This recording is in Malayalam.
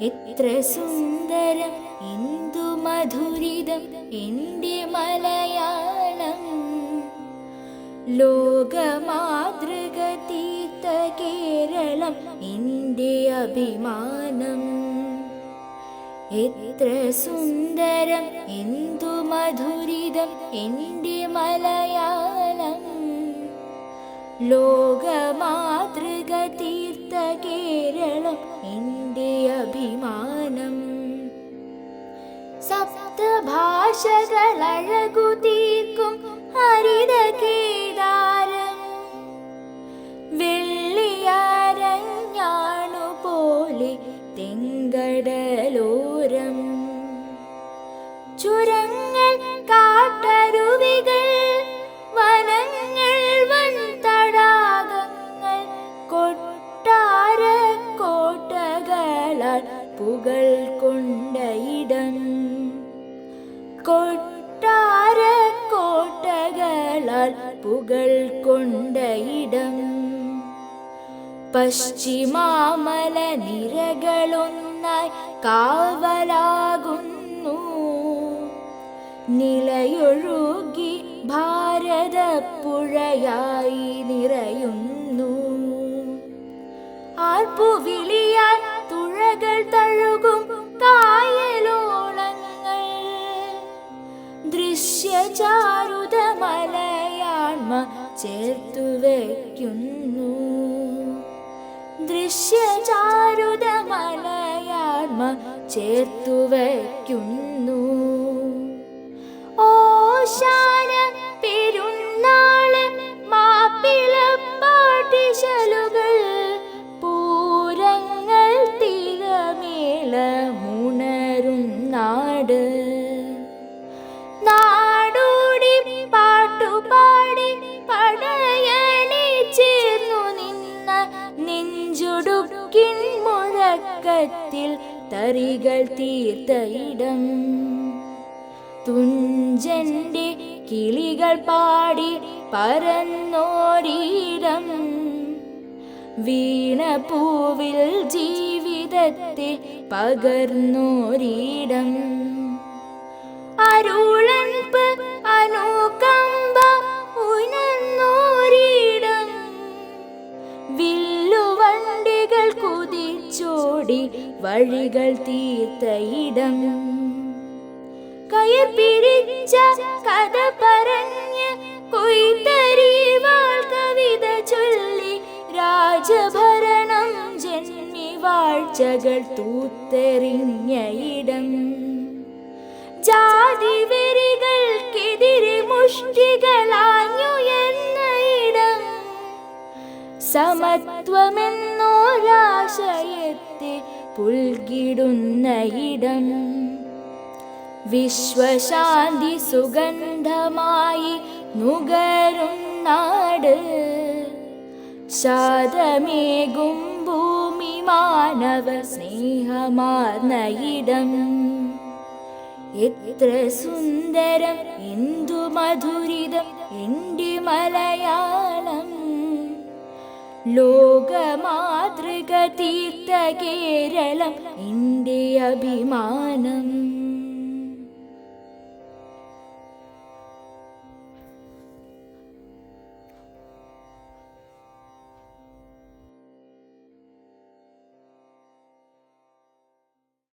എത്ര സുന്ദരം എന്തു മധുരിതം എന്റെ മലയാളം. ലോകമാതൃക തീർത്ത കേരളം എന്റെ അഭിമാനം. എത്ര സുന്ദരം എന്തു മധുരിതം എന്റെ മലയാളം. ലോകമാതൃക തീർത്ത കേരളം സപ്തഭാഷകളഴകു തീർക്കും ഹരിത കേദാരം വെള്ളിയാരഞ്ഞാണു പോലെ തെങ്കടലോരം. ചുരങ്ങൾ കാട്ടരുവികൾ വനങ്ങൾ വൻ തടാകങ്ങൾ കൊട്ടാര കോട്ടകളാൽ പുകൾ കൊണ്ട കൊട്ടാര കോട്ടകളാൽ പുകൾ കൊണ്ട ഇടം. പശ്ചിമാമല നിരകളൊന്നായി കാവലാകുന്നു. നിലയൊഴുകി ഭാരതപ്പുഴയായി നിറയുന്നു. ആർപ്പുവിളിയാൽ തുഴകൾ തഴുകും ദൃശ്യചാരുത മലയാൺമ ചേർത്തു വയ്ക്കുന്നു. ദൃശ്യചാരുത മലയാൺമ ചേർത്തു വയ്ക്കുന്നു. മുഴക്കത്തിൽ തറികൾ തീർത്ത ഇടം. തുഞ്ചന്റെ കിളികൾ പാടി പരന്നോരിടം. വീണപൂവിൽ ജീവിതത്തെ പകർന്നോരീടം. അരുളൻപ് കുതിച്ചോടി വഴികൾ തീർത്ത ഇടം. കയർ പിരിച്ച കഥ പറഞ്ഞ് കൊയ്ത്തരിവാൾ കവിത ചൊല്ലി രാജഭരണം ജന്മി വാഴ്ചകൾ തൂത്തെറിഞ്ഞ ഇടം. ജാതി വെറികൾക്കെതിരെ മുഷ്ടികളാഞ്ഞുയർന്ന സമത്വമെന്നോരാശയത്തെ പുൽകിടുന്ന ഇടം. വിശ്വശാന്തി സുഗന്ധമായി നുകരും നാട്. ശാതമേകും ഭൂമി മാനവ സ്നേഹമാർന്ന ഇടം. എത്ര സുന്ദരം എന്തു മധുരിതം എന്റെ മലയാളം ലോകമാതൃക തീർത്ത കേരളം എന്റെ അഭിമാനം.